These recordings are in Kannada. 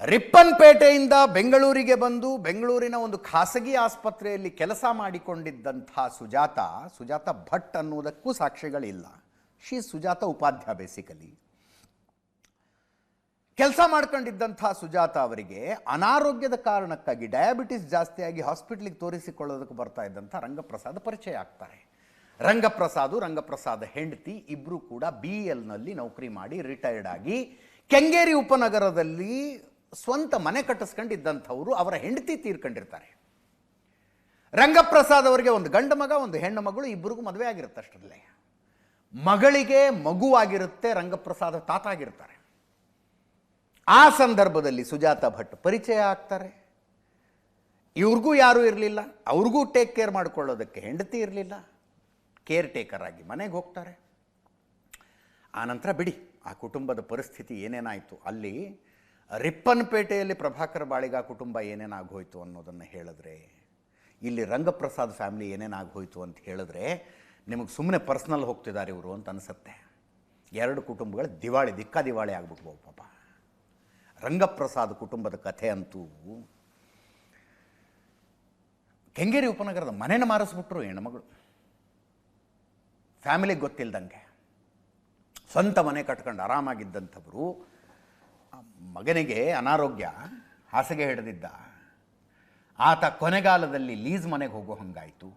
ರಿಪ್ಪನ್ಪೇಟೆಯಿಂದ ಬೆಂಗಳೂರಿಗೆ ಬಂದು ಬೆಂಗಳೂರಿನ ಒಂದು ಖಾಸಗಿ ಆಸ್ಪತ್ರೆಯಲ್ಲಿ ಕೆಲಸ ಮಾಡಿಕೊಂಡಿದ್ದಂಥ ಸುಜಾತ ಸುಜಾತ ಭಟ್ ಅನ್ನುವುದಕ್ಕೂ ಸಾಕ್ಷ್ಯಗಳಿಲ್ಲ ಶಿ ಸುಜಾತ ಉಪಾಧ್ಯ ಬೇಸಿಕಲಿ. ಕೆಲಸ ಮಾಡ್ಕೊಂಡಿದ್ದಂಥ ಸುಜಾತ ಅವರಿಗೆ ಅನಾರೋಗ್ಯದ ಕಾರಣಕ್ಕಾಗಿ, ಡಯಾಬಿಟಿಸ್ ಜಾಸ್ತಿಯಾಗಿ ಹಾಸ್ಪಿಟ್ಲಿಗೆ ತೋರಿಸಿಕೊಳ್ಳೋದಕ್ಕೆ ಬರ್ತಾ ಇದ್ದಂಥ ರಂಗಪ್ರಸಾದ್ ಪರಿಚಯ ಆಗ್ತಾರೆ. ರಂಗಪ್ರಸಾದು, ರಂಗಪ್ರಸಾದ್ ಹೆಂಡತಿ ಇಬ್ಬರು ಕೂಡ ಬಿ ಎಲ್ನಲ್ಲಿ ನೌಕರಿ ಮಾಡಿ ರಿಟೈರ್ಡ್ ಆಗಿ ಕೆಂಗೇರಿ ಉಪನಗರದಲ್ಲಿ ಸ್ವಂತ ಮನೆ ಕಟ್ಟಿಸ್ಕೊಂಡಿದ್ದಂಥವರು ಅವರ ಹೆಂಡತಿ ತೀರ್ಕೊಂಡಿರ್ತಾರೆ. ರಂಗಪ್ರಸಾದ್ ಅವರಿಗೆ ಒಂದು ಗಂಡು ಮಗ, ಒಂದು ಹೆಣ್ಣು ಮಗಳು, ಇಬ್ಬರಿಗೂ ಮದುವೆ ಆಗಿರುತ್ತೆ ಅಷ್ಟರಲ್ಲೇ. ಮಗಳಿಗೆ ಮಗುವಾಗಿರುತ್ತೆ ರಂಗಪ್ರಸಾದ ತಾತ ಆಗಿರ್ತಾರೆ. ಆ ಸಂದರ್ಭದಲ್ಲಿ ಸುಜಾತ ಭಟ್ ಪರಿಚಯ ಆಗ್ತಾರೆ. ಇವ್ರಿಗೂ ಯಾರೂ ಇರಲಿಲ್ಲ, ಅವ್ರಿಗೂ ಟೇಕ್ ಕೇರ್ ಮಾಡ್ಕೊಳ್ಳೋದಕ್ಕೆ ಹೆಂಡತಿ ಇರಲಿಲ್ಲ. ಕೇರ್ ಟೇಕರ್ ಆಗಿ ಮನೆಗೆ ಹೋಗ್ತಾರೆ. ಆನಂತರ ಬಿಡಿ, ಆ ಕುಟುಂಬದ ಪರಿಸ್ಥಿತಿ ಏನೇನಾಯಿತು? ಅಲ್ಲಿ ರಿಪ್ಪನ್ಪೇಟೆಯಲ್ಲಿ ಪ್ರಭಾಕರ್ ಬಾಳಿಗ ಕುಟುಂಬ ಏನೇನಾಗೋಯ್ತು ಅನ್ನೋದನ್ನು ಹೇಳಿದ್ರೆ, ಇಲ್ಲಿ ರಂಗಪ್ರಸಾದ್ ಫ್ಯಾಮಿಲಿ ಏನೇನಾಗೋಯ್ತು ಅಂತ ಹೇಳಿದ್ರೆ, ನಿಮಗೆ ಸುಮ್ಮನೆ ಪರ್ಸ್ನಲ್ ಹೋಗ್ತಿದ್ದಾರೆ ಇವರು ಅಂತ ಅನಿಸುತ್ತೆ. ಎರಡು ಕುಟುಂಬಗಳು ದಿವಾಳಿ, ದಿಕ್ಕ ದಿವಾಳಿ ಆಗ್ಬಿಟ್ವು ಪಾಪ. ರಂಗಪ್ರಸಾದ್ ಕುಟುಂಬದ ಕಥೆ ಅಂತೂ ಕೆಂಗೇರಿ ಉಪನಗರದ ಮನೇನ ಮಾರಿಸ್ಬಿಟ್ರು ಹೆಣ್ಮಗಳು ಫ್ಯಾಮಿಲಿಗೆ ಗೊತ್ತಿಲ್ದಂಗೆ. ಸ್ವಂತ ಮನೆ ಕಟ್ಕೊಂಡು ಆರಾಮಾಗಿದ್ದಂಥವರು ಮಗನಿಗೆ ಅನಾರೋಗ್ಯ, ಹಾಸಿಗೆ ಹಿಡಿದಿದ್ದ. ಆತ ಕೊನೆಗಾಲದಲ್ಲಿ ಲೀಸ್ ಮನೆಗೆ ಹೋಗೋ ಹಂಗಾಯಿತು.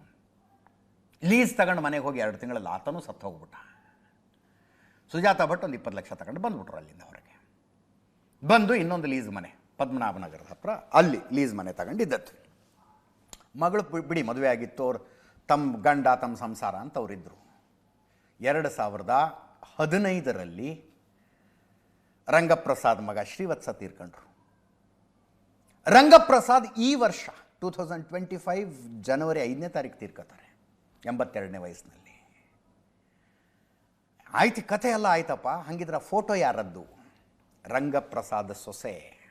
ಲೀಸ್ ತಗೊಂಡು ಮನೆಗೆ ಹೋಗಿ ಎರಡು ತಿಂಗಳಲ್ಲಿ ಆತನೂ ಸತ್ತು ಹೋಗ್ಬಿಟ್ಟ. ಸುಜಾತ ಭಟ್ ಒಂದು ಇಪ್ಪತ್ತು ಲಕ್ಷ ತಗೊಂಡು ಬಂದುಬಿಟ್ರು ಅಲ್ಲಿಂದ ಹೊರಗೆ. ಬಂದು ಇನ್ನೊಂದು ಲೀಸ್ ಮನೆ, ಪದ್ಮನಾಭನಗರದ ಹತ್ರ, ಅಲ್ಲಿ ಲೀಸ್ ಮನೆ ತಗೊಂಡಿದ್ದತ್ತು ಮಗಳು ಬಿಡಿ ಮದುವೆ ಆಗಿತ್ತು, ಅವ್ರು ತಮ್ಮ ಗಂಡ ತಮ್ಮ ಸಂಸಾರ ಅಂತ ಅವರಿದ್ದರು ಎರಡು ಸಾವಿರದ ಹದಿನೈದರಲ್ಲಿ ರಂಗಪ್ರಸಾದ್ ಮಗ ಶ್ರೀವತ್ಸ ತೀರ್ಕೊಂಡ್ರು. ರಂಗಪ್ರಸಾದ್ ಈ ವರ್ಷ ಟೂ ತೌಸಂಡ್ ಟ್ವೆಂಟಿ ಫೈವ್ ಜನವರಿ ಐದನೇ ತಾರೀಕು ತೀರ್ಕೋತಾರೆ ಎಂಬತ್ತೆರಡನೇ ವಯಸ್ಸಿನಲ್ಲಿ. ಆಯ್ತು ಕಥೆ ಎಲ್ಲ ಆಯ್ತಪ್ಪ. ಹಂಗಿದ್ರೆ ಫೋಟೋ ಯಾರದ್ದು? ರಂಗಪ್ರಸಾದ್ ಸೊಸೆ.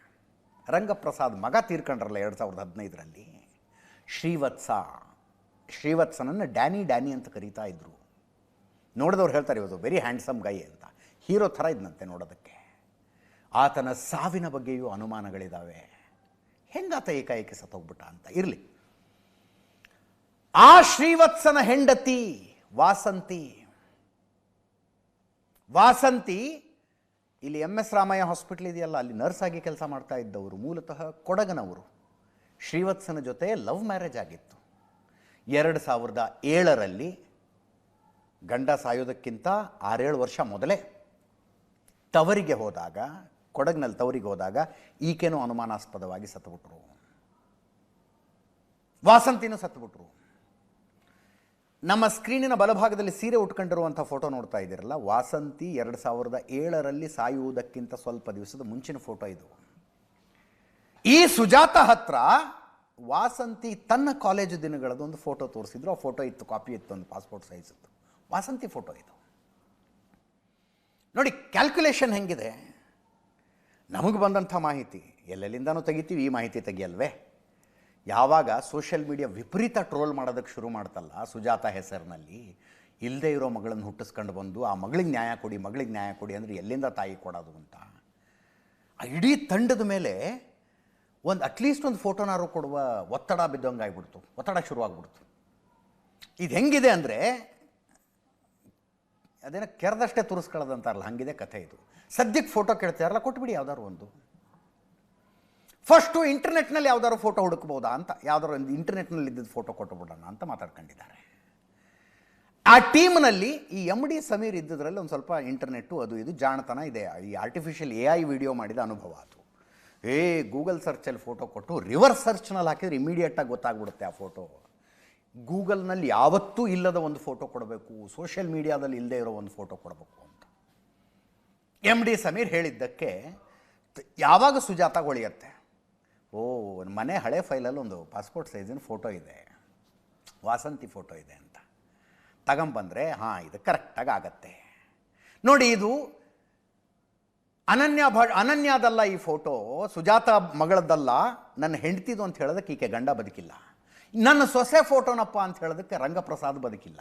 ರಂಗಪ್ರಸಾದ್ ಮಗ ತೀರ್ಕಂಡ್ರಲ್ಲ ಎರಡು ಸಾವಿರದ ಹದಿನೈದರಲ್ಲಿ. ಶ್ರೀವತ್ಸ, ಶ್ರೀವತ್ಸನನ್ನು ಡ್ಯಾನಿ ಡ್ಯಾನಿ ಅಂತ ಕರೀತಾ ಇದ್ರು. ನೋಡಿದವ್ರು ಹೇಳ್ತಾರೆ ಇವತ್ತು ವೆರಿ ಹ್ಯಾಂಡ್ಸಮ್ ಗೈ ಅಂತ. ಹೀರೋ ಥರ ಇದ್ನಂತೆ ನೋಡೋದಕ್ಕೆ. ಆತನ ಸಾವಿನ ಬಗ್ಗೆಯೂ ಅನುಮಾನಗಳಿದ್ದಾವೆ ಹೆಂಗಾತ ಏಕಾಏಕಿ ಸತ್ತೋಗ್ಬಿಟ್ಟ ಅಂತ? ಇರಲಿ. ಆ ಶ್ರೀವತ್ಸನ ಹೆಂಡತಿ, ವಾಸಂತಿ. ವಾಸಂತಿ, ಇಲ್ಲಿ ಎಂ ಎಸ್ ರಾಮಯ್ಯ ಹಾಸ್ಪಿಟ್ಲ್ ಇದೆಯಲ್ಲ, ಅಲ್ಲಿ ನರ್ಸ್ ಆಗಿ ಕೆಲಸ ಮಾಡ್ತಾ ಇದ್ದವರು, ಮೂಲತಃ ಕೊಡಗನವರು. ಶ್ರೀವತ್ಸನ ಜೊತೆ ಲವ್ ಮ್ಯಾರೇಜ್ ಆಗಿತ್ತು. ಎರಡು ಸಾವಿರದ ಏಳರಲ್ಲಿ ಗಂಡ ಸಾಯೋದಕ್ಕಿಂತ ಆರೇಳು ವರ್ಷ ಮೊದಲೇ ತವರಿಗೆ ಹೋದಾಗ ಕೊಡಗಿನಲ್ಲಿ ತವರಿಗೆ ಹೋದಾಗ ಈಕೆನೂ ಅನುಮಾನಾಸ್ಪದವಾಗಿ ಸತ್ತುಬಿಟ್ರು. ವಾಸಂತಿನೂ ಸತ್ತುಬಿಟ್ರು. ನಮ್ಮ ಸ್ಕ್ರೀನಿನ ಬಲಭಾಗದಲ್ಲಿ ಸೀರೆ ಉಟ್ಕೊಂಡಿರುವಂಥ ಫೋಟೋ ನೋಡ್ತಾ ಇದ್ದೀರಲ್ಲ, ವಾಸಂತಿ ಎರಡು ಸಾವಿರದ ಏಳರಲ್ಲಿ ಸಾಯುವುದಕ್ಕಿಂತ ಸ್ವಲ್ಪ ದಿವಸದ ಮುಂಚಿನ ಫೋಟೋ ಇದು. ಈ ಸುಜಾತ ಹತ್ರ ವಾಸಂತಿ ತನ್ನ ಕಾಲೇಜು ದಿನಗಳದ್ದು ಒಂದು ಫೋಟೋ ತೋರಿಸಿದ್ರು, ಆ ಫೋಟೋ ಇತ್ತು, ಕಾಪಿ ಇತ್ತು, ಒಂದು ಪಾಸ್ಪೋರ್ಟ್ ಸೈಜ್ ಇತ್ತು. ವಾಸಂತಿ ಫೋಟೋ ಇದು. ನೋಡಿ, ಕ್ಯಾಲ್ಕುಲೇಷನ್ ಹೆಂಗಿದೆ? ನಮಗೆ ಬಂದಂಥ ಮಾಹಿತಿ, ಎಲ್ಲೆಲ್ಲಿಂದನೂ ತೆಗಿತೀವಿ, ಈ ಮಾಹಿತಿ ತೆಗಿಯಲ್ವೇ? ಯಾವಾಗ ಸೋಷಿಯಲ್ ಮೀಡಿಯಾ ವಿಪರೀತ ಟ್ರೋಲ್ ಮಾಡೋದಕ್ಕೆ ಶುರು ಮಾಡ್ತಲ್ಲ, ಸುಜಾತ ಹೆಸರಿನಲ್ಲಿ ಇಲ್ಲದೆ ಇರೋ ಮಗಳನ್ನು ಹುಟ್ಟಿಸ್ಕೊಂಡು ಬಂದು, ಆ ಮಗಳಿಗೆ ನ್ಯಾಯ ಕೊಡಿ, ಮಗಳಿಗೆ ನ್ಯಾಯ ಕೊಡಿ ಅಂದರೆ ಎಲ್ಲಿಂದ ತಾಯಿ ಕೊಡೋದು ಅಂತ. ಆ ಇಡೀ ತಂಡದ ಮೇಲೆ ಒಂದು ಅಟ್ಲೀಸ್ಟ್ ಒಂದು ಫೋಟೋನಾರು ಕೊಡುವ ಒತ್ತಡ ಬಿದ್ದಂಗೆ ಆಗ್ಬಿಡ್ತು ಒತ್ತಡ ಶುರುವಾಗ್ಬಿಡ್ತು. ಇದು ಹೆಂಗಿದೆ ಅಂದರೆ ಅದೇನೋ ಕೆರೆದಷ್ಟೇ ತುರಿಸ್ಕೊಳ್ಳೋದಂತಾರಲ್ಲ, ಹಂಗಿದೆ ಕಥೆ ಇದು. ಸದ್ಯಕ್ಕೆ ಫೋಟೋ ಕೇಳ್ತಾರಲ್ಲ ಕೊಟ್ಬಿಡಿ ಯಾವ್ದಾದ್ರು ಒಂದು. ಫಸ್ಟು ಇಂಟರ್ನೆಟ್ನಲ್ಲಿ ಯಾವ್ದಾದ್ರು ಫೋಟೋ ಹುಡುಕ್ಬೋದಾ ಅಂತ, ಯಾವ್ದಾದ್ರು ಒಂದು ಇಂಟರ್ನೆಟ್ನಲ್ಲಿ ಇದ್ದಿದ್ದು ಫೋಟೋ ಕೊಟ್ಟುಬಿಡೋಣ ಅಂತ ಮಾತಾಡ್ಕೊಂಡಿದ್ದಾರೆ. ಆ ಟೀಮ್ನಲ್ಲಿ ಈ ಎಂ ಡಿ ಸಮೀರ್ ಇದ್ದಿದ್ರಲ್ಲಿ ಒಂದು ಸ್ವಲ್ಪ ಇಂಟರ್ನೆಟ್ಟು ಅದು ಇದು ಜಾಣತನ ಇದೆ. ಈ ಆರ್ಟಿಫಿಷಿಯಲ್ ಎ ಐ ವಿಡಿಯೋ ಮಾಡಿದ ಅನುಭವ ಅದು. ಏ ಗೂಗಲ್ ಸರ್ಚಲ್ಲಿ ಫೋಟೋ ಕೊಟ್ಟು ರಿವರ್ಸ್ ಸರ್ಚ್ನಲ್ಲಿ ಹಾಕಿದ್ರೆ ಇಮಿಡಿಯೇಟಾಗಿ ಗೊತ್ತಾಗ್ಬಿಡುತ್ತೆ ಆ ಫೋಟೋ ಗೂಗಲ್ನಲ್ಲಿ ಯಾವತ್ತೂ ಇಲ್ಲದ ಒಂದು ಫೋಟೋ ಕೊಡಬೇಕು, ಸೋಷಿಯಲ್ ಮೀಡಿಯಾದಲ್ಲಿ ಇಲ್ಲದೆ ಇರೋ ಒಂದು ಫೋಟೋ ಕೊಡಬೇಕು ಅಂತ. ಎಂ ಡಿ ಸಮೀರ್ ಹೇಳಿದ್ದಕ್ಕೆ ಯಾವಾಗ ಸುಜಾತ ಹೊಳಿಯತ್ತೆ ಓ, ಮನೆ ಹಳೆ ಫೈಲಲ್ಲಿ ಒಂದು ಪಾಸ್ಪೋರ್ಟ್ ಸೈಜಿನ ಫೋಟೋ ಇದೆ, ವಾಸಂತಿ ಫೋಟೋ ಇದೆ ಅಂತ. ತಗೊಂಬಂದರೆ, ಹಾಂ, ಇದು ಕರೆಕ್ಟಾಗಿ ಆಗತ್ತೆ ನೋಡಿ, ಇದು ಅನನ್ಯ ಭ, ಅನನ್ಯದಲ್ಲ ಈ ಫೋಟೋ, ಸುಜಾತ ಮಗಳದ್ದಲ್ಲ, ನನ್ನ ಹೆಂಡ್ತಿದು ಅಂತ ಹೇಳೋದಕ್ಕೆ ಈಕೆ ಗಂಡ ಬದುಕಿಲ್ಲ. ನನ್ನ ಸೊಸೆ ಫೋಟೋನಪ್ಪ ಅಂತ ಹೇಳೋದಕ್ಕೆ ರಂಗಪ್ರಸಾದ್ ಬದುಕಿಲ್ಲ.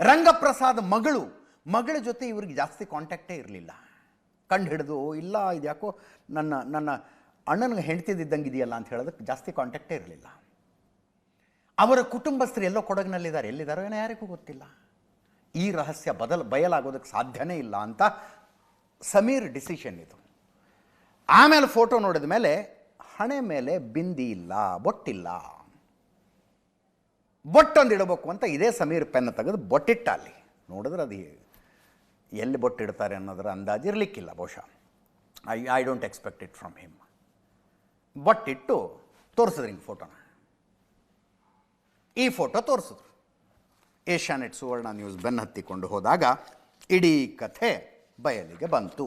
ರಂಗಪ್ರಸಾದ್ ಮಗಳು, ಮಗಳ ಜೊತೆ ಇವ್ರಿಗೆ ಜಾಸ್ತಿ ಕಾಂಟ್ಯಾಕ್ಟೇ ಇರಲಿಲ್ಲ. ಕಂಡು ಹಿಡಿದು ಇಲ್ಲ, ಇದು ಯಾಕೋ ನನ್ನ ನನ್ನ ಅಣ್ಣನಿಗೆ ಹೆಂಡ್ತಿದ್ದಂಗೆ ಇದೆಯಲ್ಲ ಅಂತ ಹೇಳೋದಕ್ಕೆ ಜಾಸ್ತಿ ಕಾಂಟ್ಯಾಕ್ಟೇ ಇರಲಿಲ್ಲ. ಅವರ ಕುಟುಂಬಸ್ಥರು ಎಲ್ಲೋ ಕೊಡಗಿನಲ್ಲಿದ್ದಾರೆ, ಎಲ್ಲಿದ್ದಾರೋ ಏನೋ ಯಾರಿಗೂ ಗೊತ್ತಿಲ್ಲ. ಈ ರಹಸ್ಯ ಬದಲು, ಬಯಲಾಗೋದಕ್ಕೆ ಸಾಧ್ಯನೇ ಇಲ್ಲ ಅಂತ ಸಮೀರ್ ಡಿಸಿಷನ್ ಇದು. ಆಮೇಲೆ ಫೋಟೋ ನೋಡಿದ ಮೇಲೆ ಹಣೆ ಮೇಲೆ ಬಿಂದಿ ಇಲ್ಲ, ಬೊಟ್ಟಿಲ್ಲ. ಬೊಟ್ಟೊಂದು ಇಡಬೇಕು ಅಂತ ಇದೇ ಸಮೀರ್ ಪೆನ್ ತೆಗೆದು ಬೊಟ್ಟಿಟ್ಟ ಅಲ್ಲಿ ನೋಡಿದ್ರೆ ಅದು ಎಲ್ಲಿ ಬೊಟ್ಟಿಡ್ತಾರೆ ಅನ್ನೋದರ ಅಂದಾಜು ಇರಲಿಕ್ಕಿಲ್ಲ ಬಹುಶಃ. I I don't expect it from him ಬೊಟ್ಟಿಟ್ಟು ತೋರಿಸಿದ್ರಿ ಹಿಂಗೆ ಫೋಟೋನ ಈ ಫೋಟೋ ತೋರಿಸಿದ್ರು. ಏಷ್ಯಾನೆಟ್ ಸುವರ್ಣ ನ್ಯೂಸ್ ಬೆನ್ನ ಹತ್ತಿಕೊಂಡು ಹೋದಾಗ ಇಡೀ ಕಥೆ ಬಯಲಿಗೆ ಬಂತು.